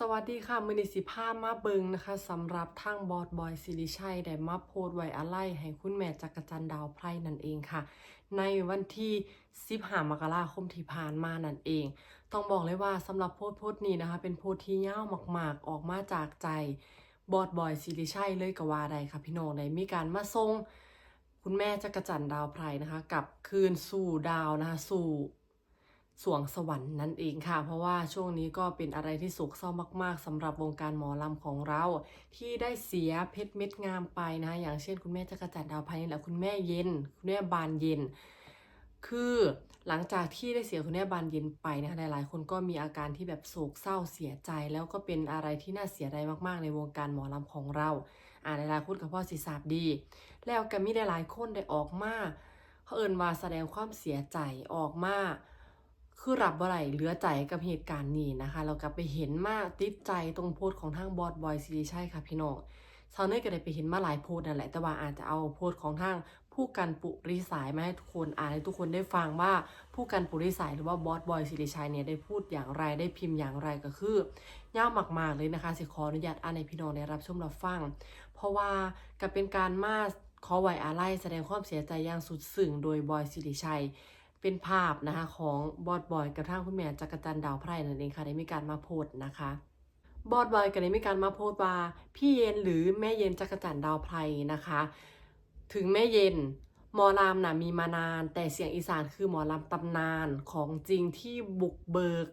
สวัสดีค่ะมือนิสิภาพมาเบิงนะคะสำหรับทางบอดบอยสิริชัยได้มาโพสไว้อะไรให้คุณแม่จักรจันทร์ดาวไพร่นั่นเองค่ะ ในวันที่15มกราคมที่ผ่านมานั่นเอง ต้องบอกเลยว่าสำหรับโพสโพสนี้นะคะ เป็นโพสที่ยาวมากๆ ออกมาจากใจบอดบอยสิริชัยเลยก็ว่าใดค่ะพี่น้องได้มีการมาส่งคุณแม่จักรจันทร์ดาวไพร่นะคะ กับคืนสู่ดาวนะคะสู่ สวงสวรรค์นั่นเองค่ะ เพราะว่าช่วงนี้ก็เป็นอะไรที่โศกเศร้ามากๆสำหรับวงการหมอลำของเรา ที่ได้เสียเพชรเม็ดงามไปนะอย่างเช่นคุณแม่จักรจันดาวไพนี่แหละคุณแม่เย็น คุณแม่บานเย็น คือหลังจากที่ได้เสียคุณแม่บานเย็นไปนะคะหลายๆ คนก็มีอาการที่แบบโศกเศร้าเสียใจ แล้วก็เป็นอะไรที่น่าเสียดายมากๆ ในวงการหมอลำของเรา อ่าหลายๆคนกับพ่อสิทราบดี แล้วก็มีหลายๆคนได้ออกมาเขาเอินว่าแสดงความเสียใจออกมา คือรับบ่ไหลเหลือใจกับเหตุการณ์นี้นะคะ เราก็ไปเห็นมาติดใจตรงโพสต์ของทางบอสบอยซีใช่ค่ะพี่น้องชาวเน็ตก็ได้ไปเห็นมาหลายโพสต์นั่นแหละ แต่ว่าอาจจะเอาโพสต์ของทางผู้กันปุริสายมาให้ทุกคนอ่านให้ทุกคนได้ฟังว่าผู้กันปุริสายหรือว่าบอสบอยสิริชัยเนี่ยได้พูดอย่างไรได้พิมพ์อย่างไรก็คือยามากๆเลยนะคะสิขออนุญาตอ่านให้พี่น้องได้รับชมรับฟัง เพราะว่าก็เป็นการมาขอไวอาลัยแสดงความเสียใจอย่างสุดซึ้งโดยบอยสิริชัย เป็นภาพนะคะของบอดบอยกับทางคุณแม่จักรจันทร์ดาวไพร่นั่นเองค่ะได้มีการมาโพสต์นะคะบอดบอยก็ได้มีการมาโพสต์ว่าพี่เย็นหรือแม่เย็นจักรจันทร์ดาวไพร่นะคะ ถึงแม่เย็นหมอลำนะมีมานาน แต่เสียงอีสานคือหมอลำตำนานของจริงที่บุกเบิก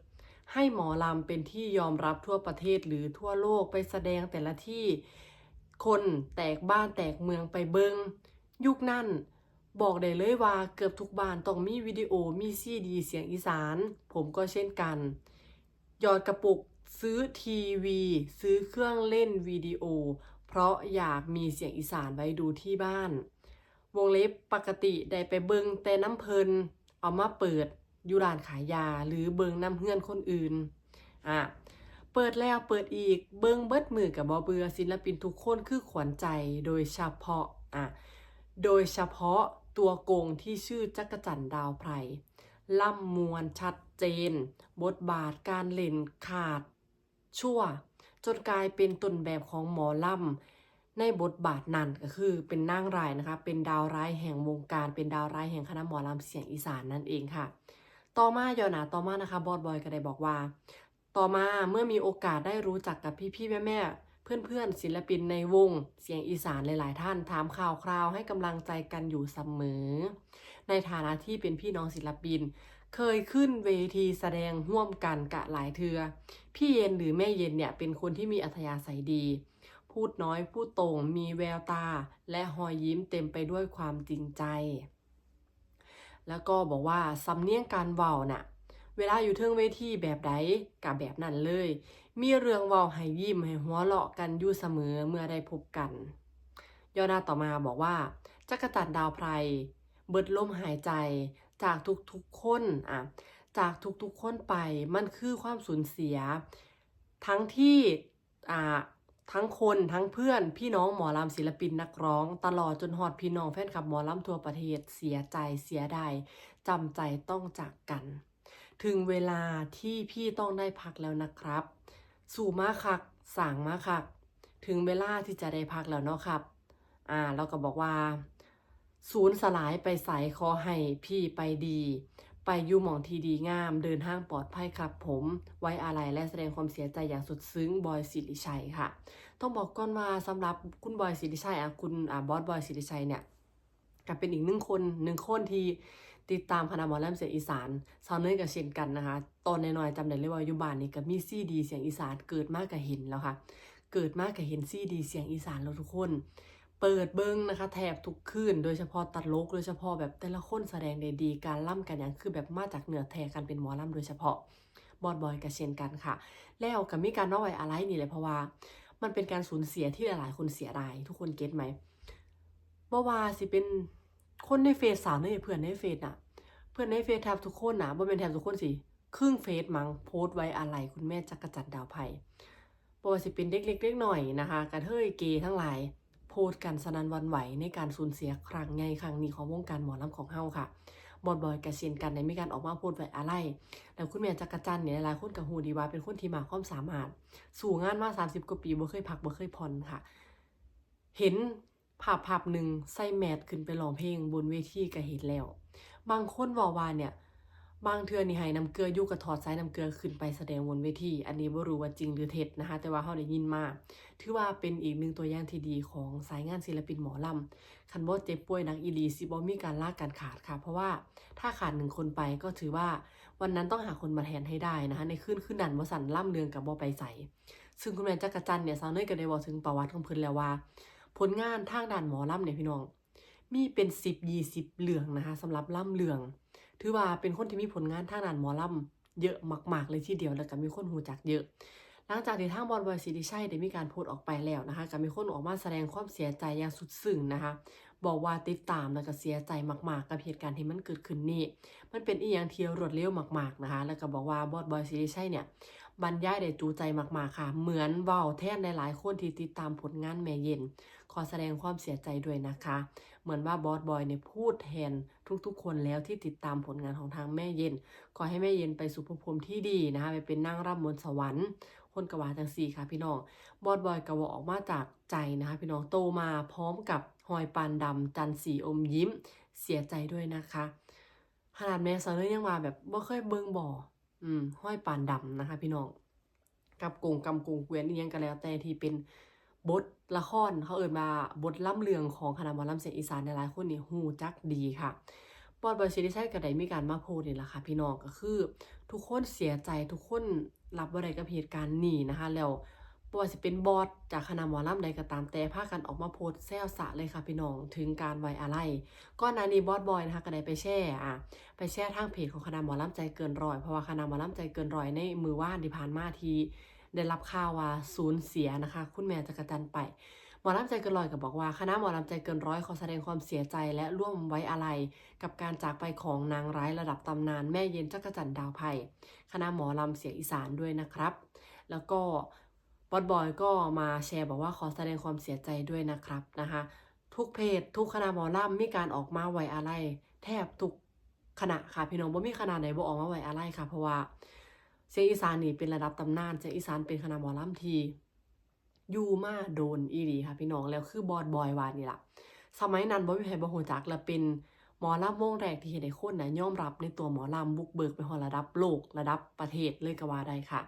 ให้หมอลำเป็นที่ยอมรับทั่วประเทศหรือทั่วโลกไปแสดงแต่ละที่คนแตกบ้านแตกเมืองไปเบิงยุคนั้น บอกได้เลยว่าเกือบทุกบ้านต้องมีวิดีโอมีซีดีเสียงอีสาน ผมก็เช่นกัน หยอดกระปุกซื้อทีวี ซื้อเครื่องเล่นวิดีโอ เพราะอยากมีเสียงอีสานไว้ดูที่บ้าน วงเล็บปกติได้ไปเบิงแต่น้ำเพลิน เอามาเปิดอยู่ร้านขายยาหรือเบิงน้ำเฮือนคนอื่นอะเปิดแล้วเปิดอีกเบิงเบิดมือกับบอเบือศิลปินทุกคนคือขวัญใจโดยเฉพาะอะโดยเฉพาะ ตัวโกงที่ชื่อจักรจันทร์ดาวไพรล่ำมวลชัดเจน บทบาทการเล่นขาด ชั่ว จนกลายเป็นต้นแบบของหมอล่ำในบทบาทนั้นก็คือเป็นนางร้ายนะคะ เป็นดาวร้ายแห่งวงการ เป็นดาวร้ายแห่งคณะหมอลำเสียงอีสานนั่นเองค่ะ ต่อมาย้อนหนาต่อมานะคะบอสบอยก็ได้บอกว่า ต่อมาเมื่อมีโอกาสได้รู้จักกับพี่ๆแม่ๆ เพื่อนๆศิลปินในวงเสียงอีสานหลายๆ ท่านถามข่าวคราวให้กำลังใจกันอยู่เสมอ ในฐานะที่เป็นพี่น้องศิลปิน เคยขึ้นเวทีแสดงร่วมกันกะหลายเทือ พี่เย็นหรือแม่เย็นเนี่ยเป็นคนที่มีอัธยาศัยดี พูดน้อยพูดตรงมีแววตา และหอยยิ้มเต็มไปด้วยความจริงใจ แล้วก็บอกว่าสำเนียงการเว้าน่ะเวลาอยู่เทิงเวทีแบบใดกับแบบนั้นเลย มีเรื่องเว้าให้ยิ้มให้หัวเราะกันอยู่เสมอเมื่อได้พบกัน ย่อหน้าต่อมาบอกว่าจักรจันทร์ดาวไพรเบิดลมหายใจจากทุกๆคนอะจากทุกๆคนไปมันคือความสูญเสีย ทั้งที่อ่าทั้งคนทั้งเพื่อนพี่น้องหมอลำศิลปินนักร้อง ตลอดจนฮอดพี่น้องแฟนคลับหมอลำทั่วประเทศเสียใจเสียดายจำใจต้องจากกัน ถึงเวลาที่พี่ต้องได้พักแล้วนะครับ สู่มาคักสั่งมาคัก ถึงเวลาที่จะได้พักแล้วเนาะครับ อ่าเราก็บอกว่า ศูนย์สลายไปใสขอให้พี่ไปดี ไปอยู่หมองที่ดีงาม เดินทางปลอดภัยครับ ผมไว้อาลัยและแสดงความเสียใจอย่างสุดซึ้งบอยสิริชัยค่ะ ต้องบอกก่อนว่าสำหรับคุณบอยสิริชัยอะคุณอ่าบอสบอยสิริชัยเนี่ยก็เป็นอีกหนึ่งคนหนึ่งคนที่ ติดตามคณะหมอลำเสียงอีสานซาวเนอร์กับเช่นกันนะคะ ตอนน้อยๆจำได้เลยว่ายู่บ้านนี่ก็มีซีดีเสียงอีสานเกิดมากก็เห็นแล้วค่ะ เกิดมากก็เห็นซีดีเสียงอีสานแล้วทุกคน เปิดเบิ้งนะคะ แทบทุกคืนโดยเฉพาะตัดลกโดยเฉพาะแบบแต่ละคนแสดงได้ดีการล่ำกันอย่างคือแบบมาจากเหนือแทกันเป็นหมอล่ำโดยเฉพาะบอดบอยกับเช่นกันค่ะ แล้วกับมีการน้อยอะไรนี่เลยเพราะว่า มันเป็นการสูญเสียที่หลายๆ คนเสียดายทุกคนเก็ตไหมบ่ว่าสิเป็น คนในเฟซสาวในเพื่อนในเฟซน่ะเพื่อนในเฟซแทบทุกคนนะบ่เป็นแทบทุกคนสิครึ่งเฟซมั้งโพสต์ไว้อะไรคุณแม่จักรจันทร์ดาวไผ่บ่ว่าสิเป็นเด็กเล็กเล็กหน่อยนะคะกระเทยเกย์ทั้งหลาย โพสต์กันสนันวันไหวในการสูญเสียครั้งใหญ่ครั้งนี้ของวงการหมอลำของเฮาค่ะบอดบอยกับเช่นกันได้มีการออกมาโพสต์ไว้อะไรแล้วคุณแม่จักรจันทร์เนี่ยหลายคนก็ฮู้ดีว่าเป็นคนที่มาความสามารถ สู่งานมา 30 กว่าปีบ่เคยพักบ่เคยผ่อนค่ะ เห็น ภาพภาพหนึ่งใส่แมสขึ้นไปร้องเพลงบนเวทีก็เห็นแล้ว บางคนว้าว่าเนี่ย บางเทือนี่ให้น้ำเกลืออยู่ก็ถอดสายน้ำเกลือขึ้นไปแสดงบนเวทีอันนี้บ่รู้ว่าจริงหรือเท็จนะคะ แต่ว่าเฮาได้ยินมาถือว่าเป็นอีกหนึ่งตัวอย่างที่ดีของสายงานศิลปินหมอลำคันบ่เจ็บป่วยนักอีลีสิบ่มีการลากการขาดค่ะ เพราะว่าถ้าขาดหนึ่งคนไปก็ถือว่าวันนั้นต้องหาคนมาแทนให้ได้นะคะ ในคืนคืนนันบ่สันล่ำเรืองกับบ่ไปใสซึ่งคุณแม่จักรจันทร์เนี่ยสาวเนยก็ได้บอกถึงประวัติของเพิ่นแล้วว่า ผลงานทางด้านหมอลำเนี่ยพี่น้อง มีเป็น10 20เรื่องนะคะสำหรับล่ำเรื่อง ถือว่าเป็นคนที่มีผลงานทางด้านหมอลำเยอะมาก ๆ เลยทีเดียวแล้วก็มีคนหูจักเยอะ หลังจากที่ทางบอลบอยสิริชัยได้มีการโพสต์ออกไปแล้วนะคะก็มีคนออกมาแสดงความเสียใจอย่างสุดซึ้งนะคะบอกว่าติดตามแล้วก็เสียใจมากๆ กับเหตุการณ์ที่มันเกิดขึ้นนี่ มันเป็นอีหยังเที่ยวรวดเร็วมากๆนะคะ แล้วก็บอกว่าบอสบอยสิริชัยเนี่ย บรรยายได้จูใจมากๆค่ะ เหมือนเว้าแทนหลายๆคนที่ติดตามผลงานแม่เย็น ขอแสดงความเสียใจด้วยนะคะ เหมือนว่าบอสบอยเนี่ยพูดแทนทุกๆ คนแล้วที่ติดตามผลงานของทางแม่เย็น ขอให้แม่เย็นไปสู่ภพภูมิที่ดีนะคะไปเป็นนางร่ำบนสวรรค์คนกว่าจังสี่ค่ะพี่น้อง บอสบอยกระวออกมาจากใจนะคะพี่น้องโตมาพร้อมกับหอยปานดำจันสีอมยิ้ม เสียใจด้วยนะคะ ขนาดแม่ซาเลยยังว่าแบบบ่เคยเบิ่งบ่อ ม ห้อยปานดำนะคะ พี่น้องกับกงกำกงเกวียนนี่ยังก็แล้ว แต่ที่เป็นบทละครเขาเอ่ยมาบทล่ำเลืองของคณะหมอลำเสียงอีสานในหลายคนนี่หูจักดีค่ะบอดบอยชิดิใช่กระได้มีการมาโพนี่แหละค่ะ พี่น้องก็คือ ทุกคนเสียใจทุกคนรับอะไรกับเหตุการณ์นี่นะคะ แล้ว บ่ว่าสิเป็นบอสจากคณะหมอลำใดก็ตามแต่พากันออกมาโพสแซวสะเลยค่ะพี่น้องถึงการไว้อาลัยก่อนานีบอสบอยนะคะก็ได้ไปแช่อะไปแชร์ทางเพจของคณะหมอลำใจเกินร้อยเพราะว่าคณะหมอลำใจเกินร้อยในมือว่านที่ผ่านมาทีได้รับข่าวว่าสูญเสียนะคะ คุณแม่จักรจันไปหมอลำใจเกินร้อยก็บอกว่าคณะหมอลำใจเกินร้อยขอแสดงความเสียใจและร่วมไว้อาลัยกับการจากไปของนางร้ายระดับตำนานแม่เย็นจักรจันดาวไผ่คณะหมอลำเสียงอีสานด้วยนะครับ แล้วก็ บอสบอยก็มาแชร์บอกว่าขอแสดงความเสียใจด้วยนะครับนะคะ ทุกเพจทุกคณะหมอลำมีการออกมาไว้อาลัยแทบทุกคณะค่ะพี่น้องบ่มีคณะไหนบ่ออกมาไว้อะไรค่ะ เพราะว่าเสียงอีสานนี่เป็นระดับตำนานเสียงอีสานเป็นคณะหมอลำทียูมาโดนอีหลีค่ะพี่น้องแล้วคือบอดบอยวานี่ล่ะสมัยนั้นบ่มีใครบ่ฮู้จักและเป็นหมอลำวงแรกที่เฮ็ดให้คนน่ะยอมรับในตัวหมอลำบุกเบิกไปฮอระดับโลกระดับประเทศเลยก็ว่าได้ค่ะ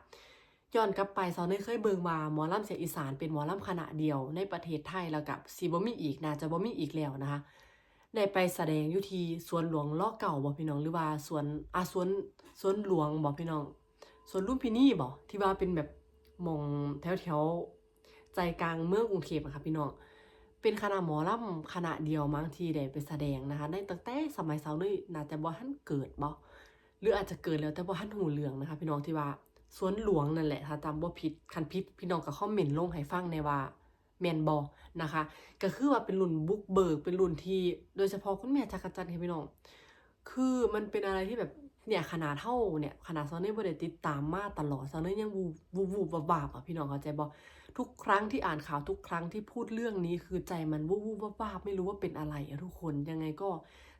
ย้อนกลับไปซอนเคยเบิงว่าหมอลำเสียงอีสานเป็นหมอลำคณะเดียวในประเทศไทยแล้วกับสิบ่มีอีกน่าจะบ่มีอีกแล้วนะคะได้ไปแสดงอยู่ที่สวนหลวงล่อเก่าบ่พี่น้องหรือว่าสวนอาสวนสวนหลวงบ่พี่น้องสวนลุมพินี่บ่ที่ว่าเป็นแบบมองแถวแถวๆใจกลางเมืองกรุงเทพอะค่ะพี่น้องเป็นคณะหมอลำคณะเดียวมั้งที่ได้ไปแสดงนะคะในตั้งแต่สมัยสาวนี่น่าจะบ่ทันเกิดบ่หรืออาจจะเกิดแล้วแต่บ่ทันหูเรื่องนะคะ พี่น้องที่ว่า สวนหลวงนั่นแหละถ้าจำบ่ผิดคันผิดพี่น้องก็คอมเมนต์ลงให้ฟังในว่าแมนบ่นะคะ ก็คือว่าเป็นรุ่นบุกเบิกเป็นรุ่นที่ โดยเฉพาะคุณแม่จักรจันทร์ค่ะพี่น้อง คือมันเป็นอะไรที่แบบเนี่ยขนาดเท่าเนี่ยขนาดซอนนี่บ่ได้ติดตามมาตลอดซอนนี่ยังวูวูวูบวาบอะพี่น้องเข้าใจบ่ทุกครั้งที่อ่านข่าวทุกครั้งที่พูดเรื่องนี้คือใจมันวูวูบวาบไม่รู้ว่าเป็นอะไรอะทุกคนยังไงก็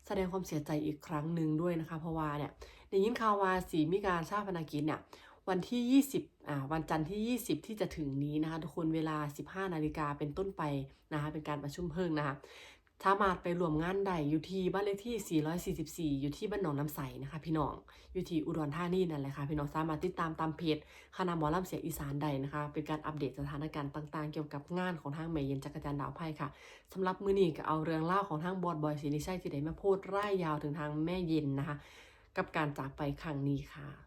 แสดงความเสียใจอีกครั้งหนึ่งด้วยนะคะ เพราะว่าเนี่ยได้ยินข่าวว่าสีมีการชาปนกิจเนี่ย วันที่ 20อ่าวันจันทร์ที่ 20 ที่จะถึงนี้นะคะทุกคนเวลา 15 นาฬิกาเป็นต้นไปนะคะเป็นการประชุมเพิ่งนะคะสามารถไปรวมงานได้อยู่ที่บ้านเลขที่ 444 อยู่ที่บ้านหนองน้ำใสนะคะ พี่น้อง อยู่ที่อุดรธานีนั่นแหละค่ะ พี่น้องสามารถติดตามตามเพจคณะหมอลำเสียงอีสานใดนะคะ เป็นการอัปเดตสถานการณ์ต่างๆ เกี่ยวกับงานของทางเมย์เย็นจักรจันทร์ดาวไพ่ค่ะสำหรับมือนี้ก็เอาเรื่องเล่าของทางบอดบอยศรีนิชัยที่ได้มาโพดร่ายยาวถึงทางแม่เย็นนะคะ กับการจากไปครั้งนี้ค่ะ